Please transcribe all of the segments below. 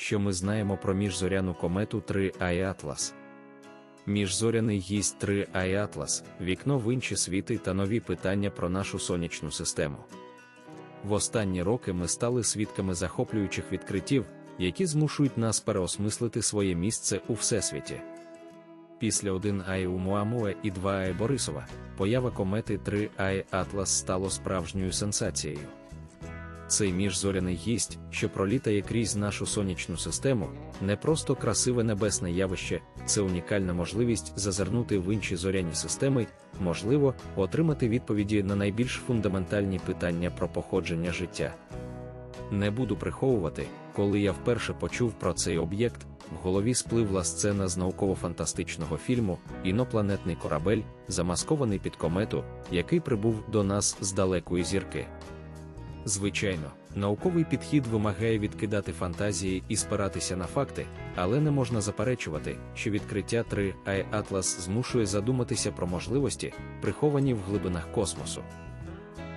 що ми знаємо про міжзоряну комету 3 i Атлас. Міжзоряний гість 3 i Атлас, вікно в інші світи та нові питання про нашу сонячну систему. В останні роки ми стали свідками захоплюючих відкриттів, які змушують нас переосмислити своє місце у всесвіті. Після 1 ай Умуамуа і 2 ай Борисова поява комети 3 ай Атлас стало справжньою сенсацією. Цей міжзоряний гість, що пролітає крізь нашу сонячну систему, не просто красиве небесне явище, це унікальна можливість зазирнути в інші зоряні системи, можливо, отримати відповіді на найбільш фундаментальні питання про походження життя. Не буду приховувати, коли я вперше почув про цей об'єкт, в голові спливла сцена з науково-фантастичного фільму Інопланетний корабель, замаскований під комету, який прибув до нас з далекої зірки. Звичайно, науковий підхід вимагає відкидати фантазії і спиратися на факти, але не можна заперечувати, що відкриття 3 i Atlas змушує задуматися про можливості, приховані в глибинах космосу.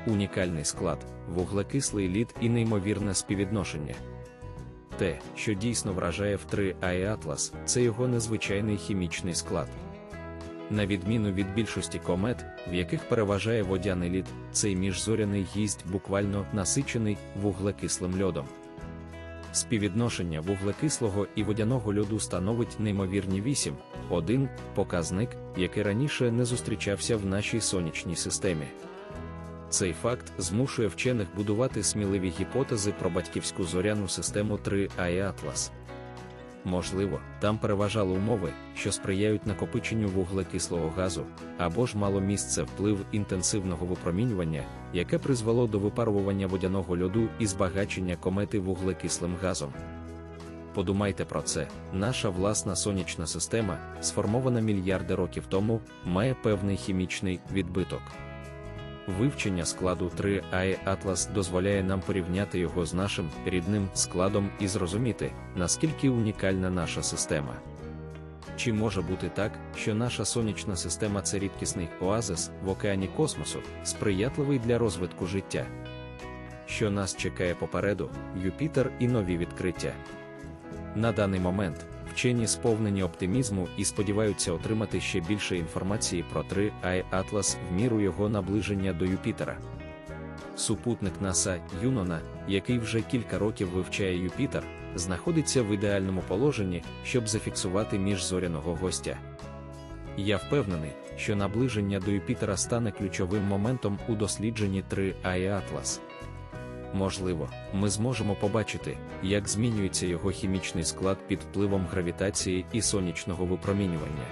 Унікальний склад, вуглекислий лід і неймовірне співвідношення. Те, що дійсно вражає в 3 i Atlas, це його незвичайний хімічний склад. На відміну від більшості комет, в яких переважає водяний лід, цей міжзоряний гість буквально насичений вуглекислим льодом. Співвідношення вуглекислого і водяного льоду становить неймовірні 8, 1 показник, який раніше не зустрічався в нашій сонячній системі. Цей факт змушує вчених будувати сміливі гіпотези про батьківську зоряну систему 3 i Atlas. Можливо, там переважали умови, що сприяють накопиченню вуглекислого газу, або ж мало місце вплив інтенсивного випромінювання, яке призвело до випарування водяного льоду і збагачення комети вуглекислим газом. Подумайте про це, наша власна сонячна система, сформована мільярди років тому, має певний хімічний відбиток. Вивчення складу 3 i Atlas дозволяє нам порівняти його з нашим рідним складом і зрозуміти, наскільки унікальна наша система. Чи може бути так, що наша сонячна система це рідкісний оазис в океані космосу, сприятливий для розвитку життя? Що нас чекає попереду, Юпітер і нові відкриття? На даний момент вчені сповнені оптимізму і сподіваються отримати ще більше інформації про 3 i Atlas в міру його наближення до Юпітера. Супутник НАСА Юнона, який вже кілька років вивчає Юпітер, знаходиться в ідеальному положенні, щоб зафіксувати міжзоряного гостя. Я впевнений, що наближення до Юпітера стане ключовим моментом у дослідженні 3 i Atlas. Можливо, ми зможемо побачити, як змінюється його хімічний склад під впливом гравітації і сонячного випромінювання.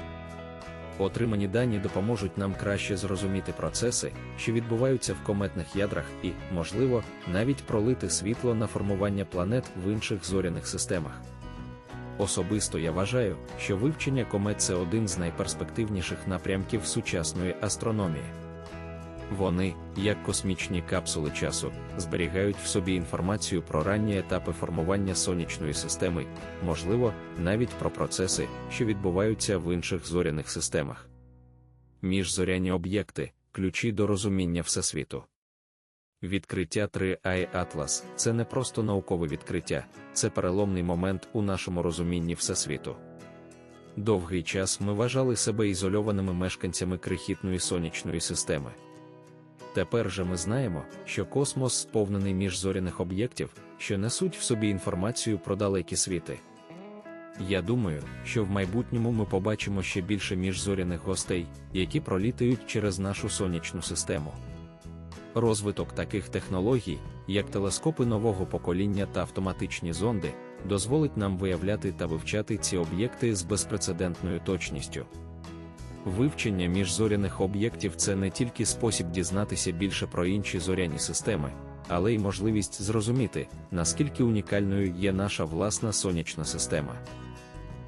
Отримані дані допоможуть нам краще зрозуміти процеси, що відбуваються в кометних ядрах, і, можливо, навіть пролити світло на формування планет в інших зоряних системах. Особисто я вважаю, що вивчення комет це один з найперспективніших напрямків сучасної астрономії. Вони, як космічні капсули часу, зберігають в собі інформацію про ранні етапи формування сонячної системи, можливо, навіть про процеси, що відбуваються в інших зоряних системах. Міжзоряні об'єкти ключі до розуміння Всесвіту. Відкриття 3 i Atlas – це не просто наукове відкриття, це переломний момент у нашому розумінні Всесвіту. Довгий час ми вважали себе ізольованими мешканцями крихітної сонячної системи. Тепер же ми знаємо, що космос сповнений міжзоряних об'єктів, що несуть в собі інформацію про далекі світи. Я думаю, що в майбутньому ми побачимо ще більше міжзоряних гостей, які пролітають через нашу сонячну систему. Розвиток таких технологій, як телескопи нового покоління та автоматичні зонди, дозволить нам виявляти та вивчати ці об'єкти з безпрецедентною точністю. Вивчення міжзоряних об'єктів це не тільки спосіб дізнатися більше про інші зоряні системи, але й можливість зрозуміти, наскільки унікальною є наша власна сонячна система.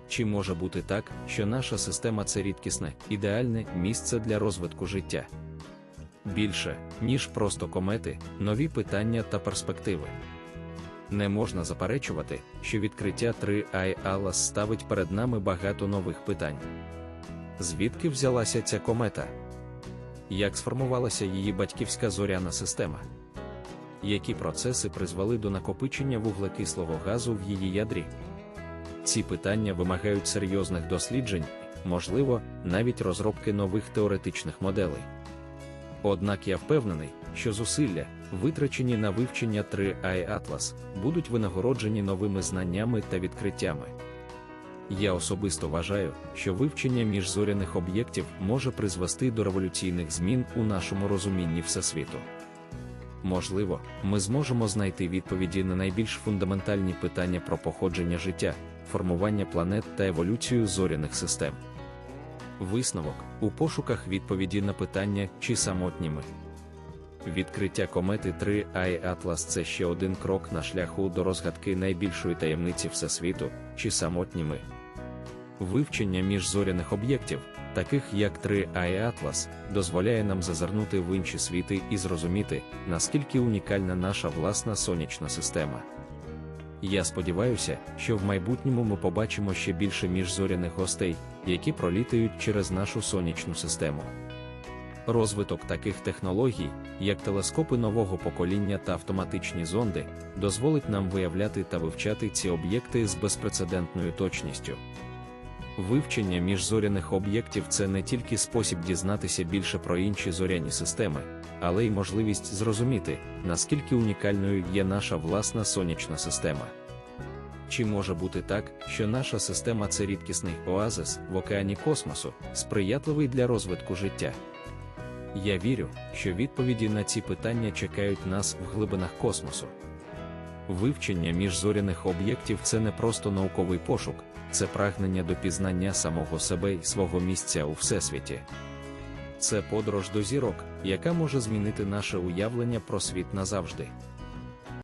Чи може бути так, що наша система це рідкісне, ідеальне місце для розвитку життя? Більше, ніж просто комети, нові питання та перспективи. Не можна заперечувати, що відкриття 3 i Atlas ставить перед нами багато нових питань. Звідки взялася ця комета? Як сформувалася її батьківська зоряна система? Які процеси призвели до накопичення вуглекислого газу в її ядрі? Ці питання вимагають серйозних досліджень, можливо, навіть розробки нових теоретичних моделей. Однак я впевнений, що зусилля, витрачені на вивчення 3I Atlas, будуть винагороджені новими знаннями та відкриттями. Я особисто вважаю, що вивчення міжзоряних об'єктів може призвести до революційних змін у нашому розумінні Всесвіту. Можливо, ми зможемо знайти відповіді на найбільш фундаментальні питання про походження життя, формування планет та еволюцію зоряних систем. Висновок у пошуках відповіді на питання, чи самотні ми. Відкриття комети 3 I Atlas – це ще один крок на шляху до розгадки найбільшої таємниці Всесвіту, чи самотні ми. Вивчення міжзоряних об'єктів, таких як 3 I Atlas, дозволяє нам зазирнути в інші світи і зрозуміти, наскільки унікальна наша власна сонячна система. Я сподіваюся, що в майбутньому ми побачимо ще більше міжзоряних гостей, які пролітають через нашу сонячну систему. Розвиток таких технологій, як телескопи нового покоління та автоматичні зонди, дозволить нам виявляти та вивчати ці об'єкти з безпрецедентною точністю. Вивчення міжзоряних об'єктів це не тільки спосіб дізнатися більше про інші зоряні системи, але й можливість зрозуміти, наскільки унікальною є наша власна сонячна система. Чи може бути так, що наша система це рідкісний оазис в океані космосу, сприятливий для розвитку життя? Я вірю, що відповіді на ці питання чекають нас в глибинах космосу. Вивчення міжзоряних об'єктів це не просто науковий пошук, це прагнення до пізнання самого себе і свого місця у всесвіті. Це подорож до зірок, яка може змінити наше уявлення про світ назавжди.